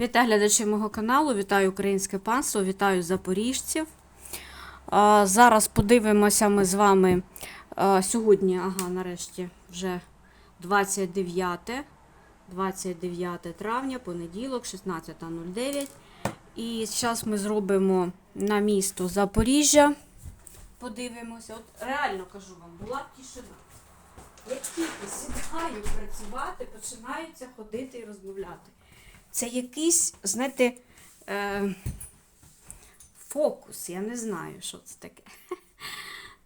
Вітаю глядачів мого каналу, вітаю українське панство, вітаю запоріжців. Зараз подивимося ми з вами сьогодні, ага, нарешті, вже 29, 29 травня, понеділок, 16.09. І зараз ми зробимо на місто Запоріжжя. Подивимося. От реально кажу вам, була б тишина. Як тільки сідаю працювати, починаються ходити і розмовляти. Це якийсь, знаєте, е, фокус, я не знаю, що це таке.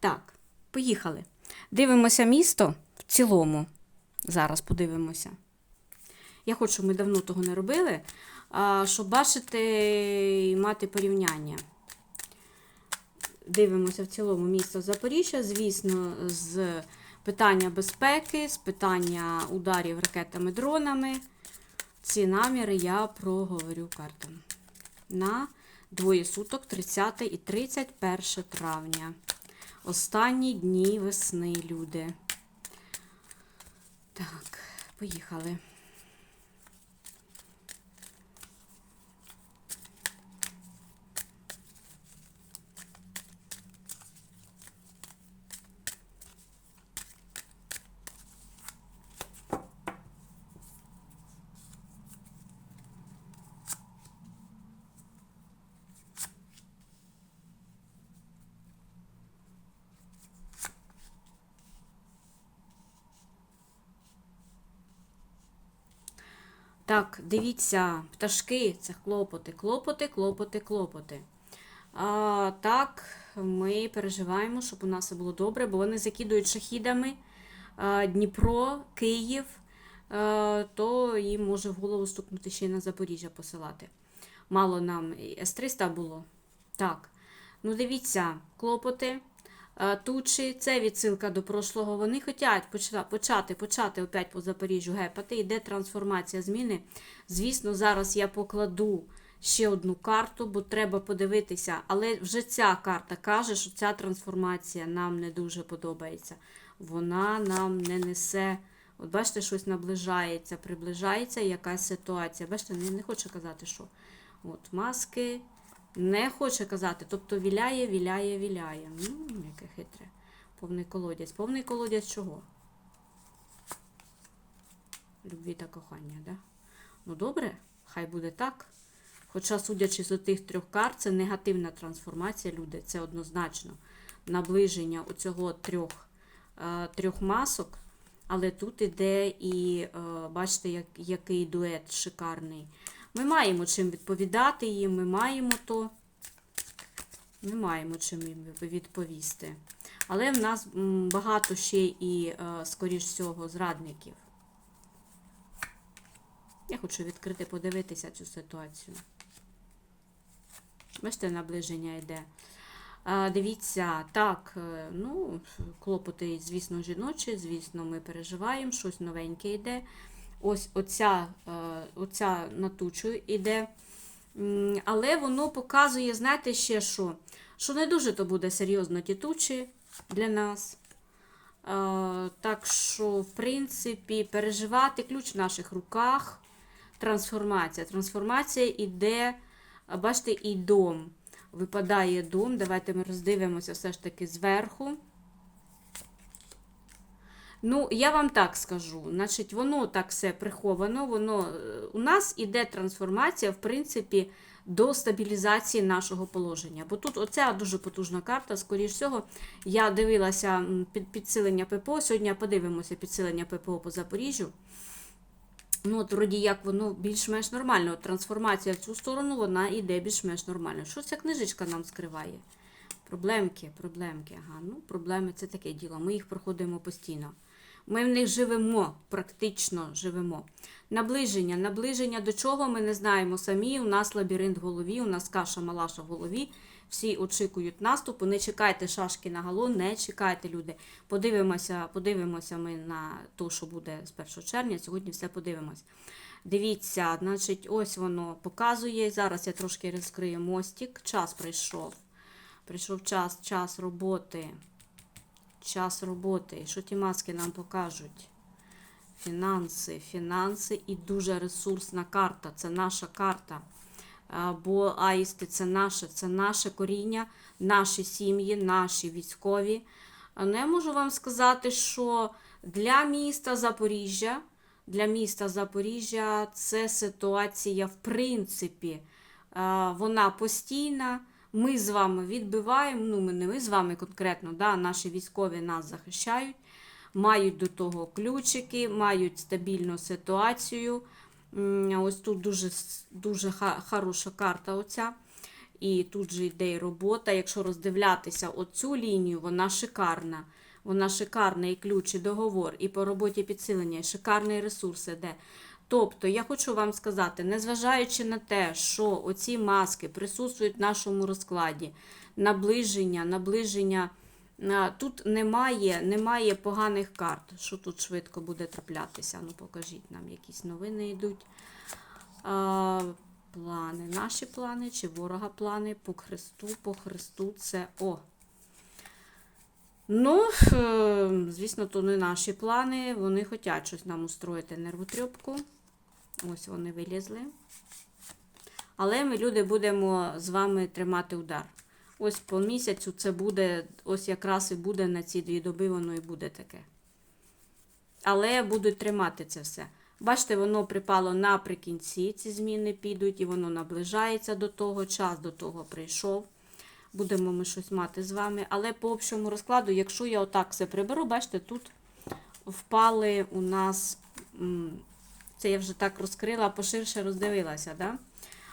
Так, поїхали. Дивимося місто в цілому. Зараз подивимося. Я хочу, ми давно того не робили, щоб бачити і мати порівняння. Дивимося в цілому місто Запоріжжя, звісно, з питання безпеки, з питання ударів ракетами, дронами. Ці наміри я проговорю картам. На двоє суток 30 і 31 травня. Останні дні весни, люди. Так, поїхали. Так, дивіться, пташки це клопоти, клопоти, клопоти, клопоти. А, так, ми переживаємо, щоб у нас все було добре, бо вони закидують шахідами а, Дніпро, Київ, а, то їм може в голову стукнути ще й на Запоріжжя посилати. Мало нам і С-300 було. Так, ну дивіться, клопоти. Тучі, це відсилка до прошлого. Вони хочуть почати, почати, опять по Запоріжжю гепати. Йде трансформація зміни. Звісно, зараз я покладу ще одну карту, бо треба подивитися. Але вже ця карта каже, що ця трансформація нам не дуже подобається. Вона нам не несе. От бачите, щось наближається, приближається якась ситуація. Бачите, не, не хочу казати, що. От, маски. Не хоче казати, тобто віляє, віляє, віляє. Ну, яке хитре. Повний колодязь. Повний колодязь чого? Любві та кохання, да? Ну добре, хай буде так. Хоча, судячи з тих трьох карт, це негативна трансформація, люди, це однозначно наближення у цього трьох, е, трьох масок. Але тут іде і, е, бачите, як, який дует шикарний. Ми маємо чим відповідати їм, ми маємо то. Ми маємо чим їм відповісти. Але в нас багато ще і, е, скоріш всього, зрадників. Я хочу відкрити, подивитися цю ситуацію. Бачите, наближення йде. Дивіться, так, е, ну, клопоти, звісно, жіночі, звісно, ми переживаємо, щось новеньке йде. Ось оця, е, оця на тучу йде. Але воно показує, знаєте, ще що? Що не дуже то буде серйозно ті тучі для нас. Е, Так що, в принципі, переживати ключ в наших руках. Трансформація. Трансформація йде, бачите, і дом. Випадає дом. Давайте ми роздивимося все ж таки зверху. Ну, я вам так скажу. Значить, воно так все приховано. Воно е, у нас іде трансформація, в принципі, до стабілізації нашого положення. Бо тут оця дуже потужна карта. Скоріш всього, я дивилася під підсилення ППО. Сьогодні подивимося підсилення ППО по Запоріжжю. Ну, от, вроді як воно більш-менш нормально. От Трансформація в цю сторону, вона йде більш-менш нормально. Що ця книжечка нам скриває? Проблемки, проблемки. Ага, ну, проблеми це таке діло. Ми їх проходимо постійно. Ми в них живемо, практично живемо. Наближення. Наближення до чого ми не знаємо самі. У нас лабіринт в голові, у нас каша малаша в голові. Всі очікують наступу. Не чекайте шашки на галон, не чекайте, люди. Подивимося, подивимося ми на те, що буде з 1 червня. Сьогодні все подивимось. Дивіться, значить, ось воно показує. Зараз я трошки розкрию мостик. Час прийшов. Прийшов час, час роботи. Час роботи. Що ті маски нам покажуть? Фінанси, фінанси і дуже ресурсна карта. Це наша карта. Бо аїсти це наше, це наше коріння, наші сім'ї, наші військові. Ну, я можу вам сказати, що для міста Запоріжжя, для міста Запоріжжя це ситуація, в принципі, вона постійна. Ми з вами відбиваємо, ну ми не ми з вами конкретно, да, наші військові нас захищають, мають до того ключики, мають стабільну ситуацію. Ось тут дуже, дуже хороша карта оця. І тут же йде і робота. Якщо роздивлятися оцю лінію, вона шикарна. Вона шикарна і ключ, і договор, і по роботі підсилення, і шикарний ресурс іде. Тобто, я хочу вам сказати, незважаючи на те, що оці маски присутствують в нашому розкладі, наближення, наближення, тут немає, немає поганих карт. Що тут швидко буде траплятися? Ну, покажіть нам, якісь новини йдуть. А, плани, наші плани чи ворога плани по Христу, по Христу це о. Ну, е, звісно, то не наші плани. Вони хочуть щось нам устроїти нервотрьопку. Ось вони вилізли. Але ми, люди, будемо з вами тримати удар. Ось по місяцю це буде, ось якраз і буде на ці дві доби, воно і буде таке. Але будуть тримати це все. Бачите, воно припало наприкінці, ці зміни підуть, і воно наближається до того, час до того прийшов. Будемо ми щось мати з вами. Але по общому розкладу, якщо я отак все приберу, бачите, тут впали у нас. Це я вже так розкрила, поширше роздивилася. Да?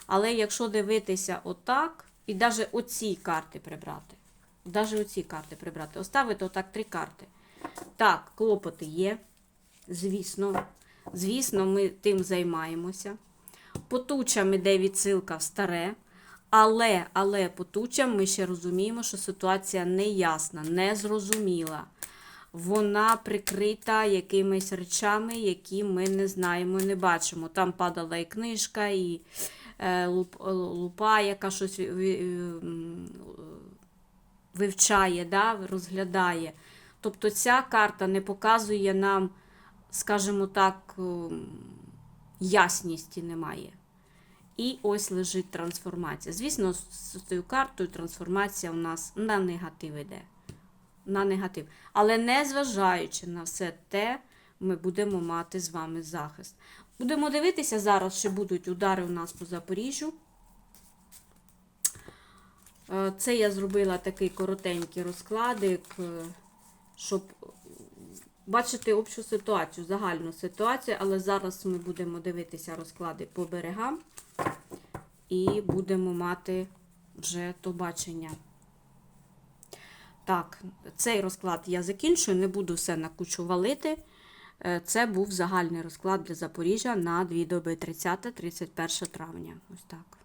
Але якщо дивитися отак, і навіть оці карти прибрати. Навіть оці карти прибрати. Оставити отак три карти. Так, клопоти є. Звісно, звісно, ми тим займаємося. По тучам іде відсилка в старе. Але, але по тучам ми ще розуміємо, що ситуація неясна, незрозуміла. Вона прикрита якимись речами, які ми не знаємо, не бачимо. Там падала і книжка, і е, луп, лупа, яка щось ві- вивчає, да, розглядає. Тобто ця карта не показує нам, скажімо так, ясності немає. І ось лежить трансформація. Звісно, з цією картою трансформація у нас на негатив іде. На негатив. Але незважаючи на все те, ми будемо мати з вами захист. Будемо дивитися зараз, чи будуть удари у нас по Запоріжжю. Е, Це я зробила такий коротенький розкладик, е, щоб бачити общу ситуацію, загальну ситуацію, але зараз ми будемо дивитися розклади по берегам і будемо мати вже то бачення. Так, цей розклад я закінчую, не буду все на кучу валити. Е, Це був загальний розклад для Запоріжжя на дві доби 30-31 травня. Ось так.